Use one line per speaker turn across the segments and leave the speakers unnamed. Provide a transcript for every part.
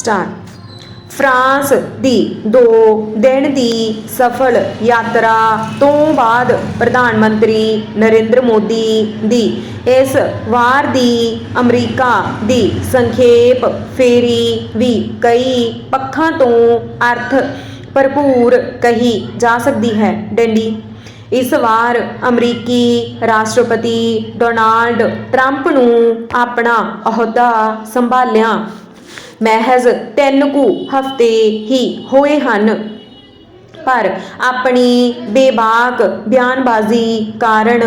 Start France ਦੀ 2 ਦਿਨ ਦੀ ਸਫਲ ਯਾਤਰਾ ਤੋਂ ਬਾਅਦ ਪ੍ਰਧਾਨ ਮੰਤਰੀ ਨਰਿੰਦਰ ਮੋਦੀ ਦੀ ਇਸ ਵਾਰ ਦੀ ਅਮਰੀਕਾ ਦੀ ਸੰਖੇਪ ਫੇਰੀ ਵੀ ਕਈ ਪੱਖਾਂ ਤੋਂ ਅਰਥ ਭਰਪੂਰ ਕਹੀ ਜਾ ਸਕਦੀ ਹੈ। ਡੰਡੀ, ਇਸ ਵਾਰ ਅਮਰੀਕੀ ਰਾਸ਼ਟਰਪਤੀ ਡੋਨਾਲਡ ਟਰੰਪ ਨੂੰ ਆਪਣਾ ਅਹੁਦਾ ਸੰਭਾਲਿਆ। ਮਹਿਜ਼ ਤਿੰਨ ਕੁ ਹਫ਼ਤੇ ਹੀ ਹੋਏ ਹਨ। ਪਰ ਆਪਣੀ ਬੇਬਾਕ ਬਿਆਨਬਾਜ਼ੀ ਕਾਰਨ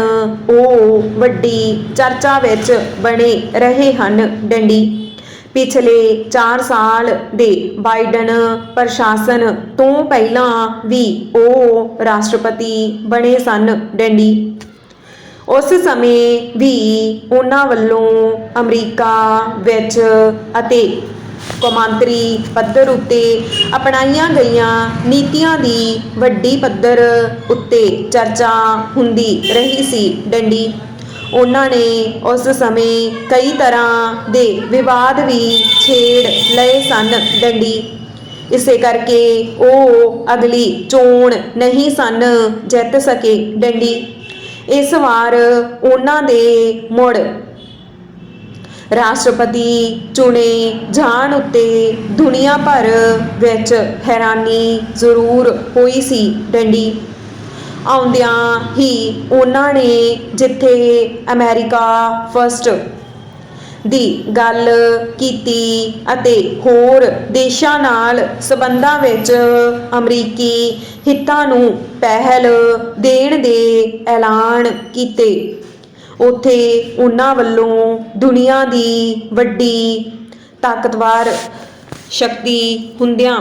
ਉਹ ਵੱਡੀ ਚਰਚਾ ਵਿੱਚ ਬਣੇ ਰਹੇ ਹਨ ਡੰਡੀ। ਪਿਛਲੇ 4 ਸਾਲ ਦੇ ਬਾਈਡਨ ਪ੍ਰਸ਼ਾਸਨ ਤੋਂ ਪਹਿਲਾਂ ਵੀ ਉਹ ਰਾਸ਼ਟਰਪਤੀ ਬਣੇ ਸਨ ਡੰਡੀ। ਉਸ ਸਮੇਂ ਵੀ ਉਹਨਾਂ ਵੱਲੋਂ ਅਮਰੀਕਾ ਵਿੱਚ ਅਤੇ ਕੌਮਾਂਤਰੀ ਪੱਧਰ ਉੱਤੇ ਅਪਣਾਈਆਂ ਗਈਆਂ ਨੀਤੀਆਂ ਦੀ ਵੱਡੀ ਪੱਧਰ ਉੱਤੇ ਚਰਚਾ ਹੁੰਦੀ ਰਹੀ ਸੀ ਡੰਡੀ। ਉਹਨਾਂ ਨੇ ਉਸ ਸਮੇਂ ਕਈ ਤਰ੍ਹਾਂ ਦੇ ਵਿਵਾਦ ਵੀ ਛੇੜ ਲਏ ਸਨ ਡੰਡੀ। ਇਸੇ ਕਰਕੇ ਉਹ ਅਗਲੀ ਚੋਣ ਨਹੀਂ ਸਨ ਜਿੱਤ ਸਕੇ ਡੰਡੀ। ਇਸ ਵਾਰ ਉਹਨਾਂ ਦੇ ਮੁੜ ਰਾਸ਼ਟਰਪਤੀ ਚੁਣੇ ਜਾਣ ਉੱਤੇ ਦੁਨੀਆ ਭਰ ਵਿੱਚ ਹੈਰਾਨੀ ਜ਼ਰੂਰ ਹੋਈ ਸੀ ਡੰਡੀ। ਆਉਂਦਿਆਂ ਹੀ ਉਹਨਾਂ ਨੇ ਜਿੱਥੇ ਅਮਰੀਕਾ ਫਸਟ ਦੀ ਗੱਲ ਕੀਤੀ ਅਤੇ ਹੋਰ ਦੇਸ਼ਾਂ ਨਾਲ ਸਬੰਧਾਂ ਵਿੱਚ ਅਮਰੀਕੀ ਹਿੱਤਾਂ ਨੂੰ ਪਹਿਲ ਦੇਣ ਦੇ ਐਲਾਨ ਕੀਤੇ। ਉੱਥੇ ਉਹਨਾਂ ਵੱਲੋਂ ਦੁਨੀਆ ਦੀ ਵੱਡੀ ਤਾਕਤਵਰ ਸ਼ਕਤੀ ਹੁੰਦਿਆਂ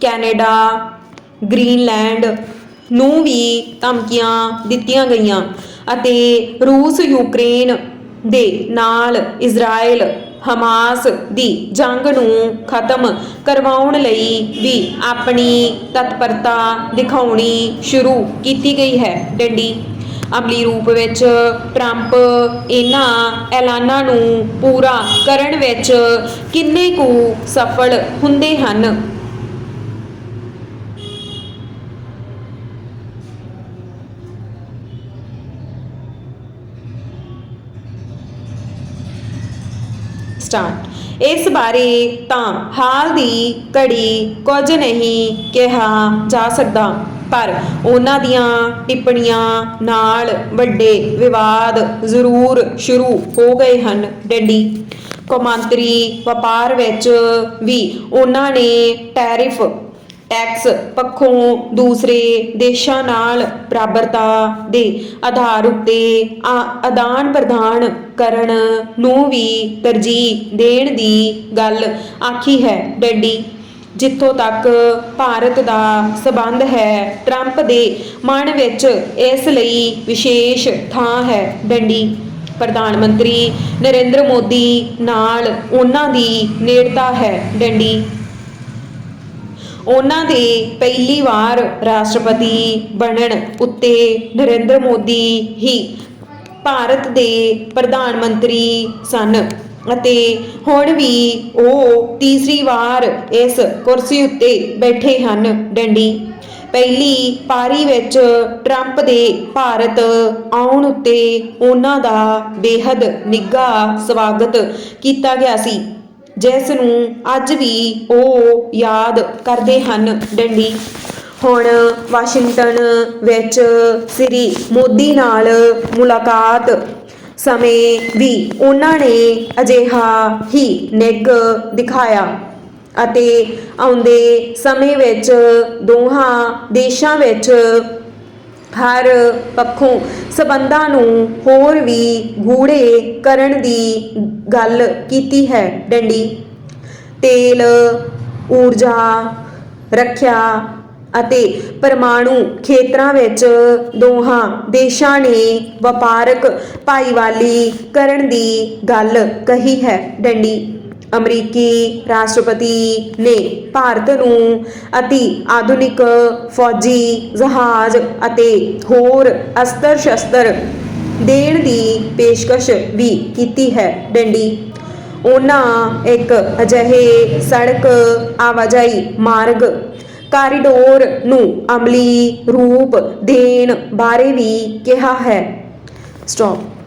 ਕੈਨੇਡਾ, ਗ੍ਰੀਨਲੈਂਡ ਨੂੰ ਵੀ ਧਮਕੀਆਂ ਦਿੱਤੀਆਂ ਗਈਆਂ ਅਤੇ ਰੂਸ, ਯੂਕਰੇਨ ਦੇ ਨਾਲ ਇਜ਼ਰਾਈਲ ਹਮਾਸ ਦੀ ਜੰਗ ਨੂੰ ਖਤਮ ਕਰਵਾਉਣ ਲਈ ਵੀ ਆਪਣੀ ਤਤਪਰਤਾ ਦਿਖਾਉਣੀ ਸ਼ੁਰੂ ਕੀਤੀ ਗਈ ਹੈ। ਡੰਡੀ ਅਮਲੀ ਰੂਪ ਵਿੱਚ ਟਰੰਪ ਇਹਨਾਂ ਐਲਾਨਾਂ ਨੂੰ ਪੂਰਾ ਕਰਨ ਵਿੱਚ ਕਿੰਨੇ ਕੁ ਸਫਲ ਹੁੰਦੇ ਹਨ? ਸਟਾਰਟ ਇਸ ਬਾਰੇ ਤਾਂ ਹਾਲ ਦੀ ਘੜੀ ਕੁਝ ਨਹੀਂ ਕਿਹਾ ਜਾ ਸਕਦਾ। ਪਰ ਉਹਨਾਂ ਦੀਆਂ ਟਿੱਪਣੀਆਂ ਨਾਲ ਵੱਡੇ ਵਿਵਾਦ ਜ਼ਰੂਰ ਸ਼ੁਰੂ ਹੋ ਗਏ ਹਨ। ਡੈਡੀ ਕੌਮਾਂਤਰੀ ਵਪਾਰ ਵਿੱਚ ਵੀ ਉਹਨਾਂ ਨੇ ਟੈਰਿਫ ਟੈਕਸ ਪੱਖੋਂ ਦੂਸਰੇ ਦੇਸ਼ਾਂ ਨਾਲ ਬਰਾਬਰਤਾ ਦੇ ਆਧਾਰ ਉੱਤੇ ਆ- ਆਦਾਨ ਪ੍ਰਦਾਨ ਕਰਨ ਨੂੰ ਵੀ ਤਰਜੀਹ ਦੇਣ ਦੀ ਗੱਲ ਆਖੀ ਹੈ ਡੈਡੀ। ਜਿੱਥੋਂ ਤੱਕ ਭਾਰਤ ਦਾ ਸਬੰਧ ਹੈ, ਟਰੰਪ ਦੇ ਮਨ ਵਿੱਚ ਇਸ ਲਈ ਵਿਸ਼ੇਸ਼ ਥਾਂ ਹੈ ਡੰਡੀ। ਪ੍ਰਧਾਨ ਮੰਤਰੀ ਨਰਿੰਦਰ ਮੋਦੀ ਨਾਲ ਉਹਨਾਂ ਦੀ ਨੇੜਤਾ ਹੈ ਡੰਡੀ। ਉਹਨਾਂ ਦੇ ਪਹਿਲੀ ਵਾਰ ਰਾਸ਼ਟਰਪਤੀ ਬਣਨ ਉੱਤੇ ਨਰਿੰਦਰ ਮੋਦੀ ਹੀ ਭਾਰਤ ਦੇ ਪ੍ਰਧਾਨ ਮੰਤਰੀ ਸਨ ਅਤੇ ਹੁਣ ਵੀ ਉਹ ਤੀਸਰੀ ਵਾਰ ਇਸ ਕੁਰਸੀ ਉੱਤੇ ਬੈਠੇ ਹਨ ਡੰਡੀ। ਪਹਿਲੀ ਪਾਰੀ ਵਿੱਚ ਟਰੰਪ ਦੇ ਭਾਰਤ ਆਉਣ ਉੱਤੇ ਉਹਨਾਂ ਦਾ ਬੇहद ਨਿੱਘਾ ਸਵਾਗਤ ਕੀਤਾ ਗਿਆ ਸੀ। ਜਿਸ ਨੂੰ ਅੱਜ ਵੀ ਉਹ ਯਾਦ ਕਰਦੇ ਹਨ। ਡੰਡੀ। ਹੁਣ ਵਾਸ਼ਿੰਗਟਨ ਵਿੱਚ ਸ੍ਰੀ ਮੋਦੀ ਨਾਲ ਮੁਲਾਕਾਤ ਸਮੇਂ ਵੀ ਉਹਨਾਂ ਨੇ ਅਜਿਹਾ ਹੀ ਨਿੱਘ ਦਿਖਾਇਆ ਅਤੇ ਆਉਂਦੇ ਸਮੇਂ ਵਿੱਚ ਦੋਹਾਂ ਦੇਸ਼ਾਂ ਵਿੱਚ ਹਰ ਪੱਖੋਂ ਸਬੰਧਾਂ ਨੂੰ ਹੋਰ ਵੀ ਗੂੜੇ ਕਰਨ ਦੀ ਗੱਲ ਕੀਤੀ ਹੈ ਡੰਡੀ। ਤੇਲ, ਊਰਜਾ, ਰੱਖਿਆ ਅਤੇ ਪਰਮਾਣੂ ਖੇਤਰਾਂ ਵਿੱਚ ਦੋਹਾਂ ਦੇਸ਼ਾਂ ਨੇ ਵਪਾਰਕ ਭਾਈਵਾਲੀ ਕਰਨ ਦੀ ਗੱਲ ਕਹੀ ਹੈ ਡੰਡੀ। ਅਮਰੀਕੀ ਰਾਸ਼ਟਰਪਤੀ ਨੇ ਭਾਰਤ ਨੂੰ ਅਤੀ ਆਧੁਨਿਕ ਫੌਜੀ ਜਹਾਜ਼ ਅਤੇ ਹੋਰ ਅਸਤਰ ਸ਼ਸਤਰ ਦੇਣ ਦੀ ਪੇਸ਼ਕਸ਼ ਵੀ ਕੀਤੀ ਹੈ ਡੰਡੀ। ਉਹਨਾਂ ਇੱਕ ਅਜਿਹੇ ਸੜਕ ਆਵਾਜਾਈ ਮਾਰਗ ਕਾਰੀਡੋਰ ਨੂੰ ਅਮਲੀ ਰੂਪ ਦੇਣ ਬਾਰੇ ਵੀ ਕਿਹਾ ਹੈ। ਸਟਾਪ।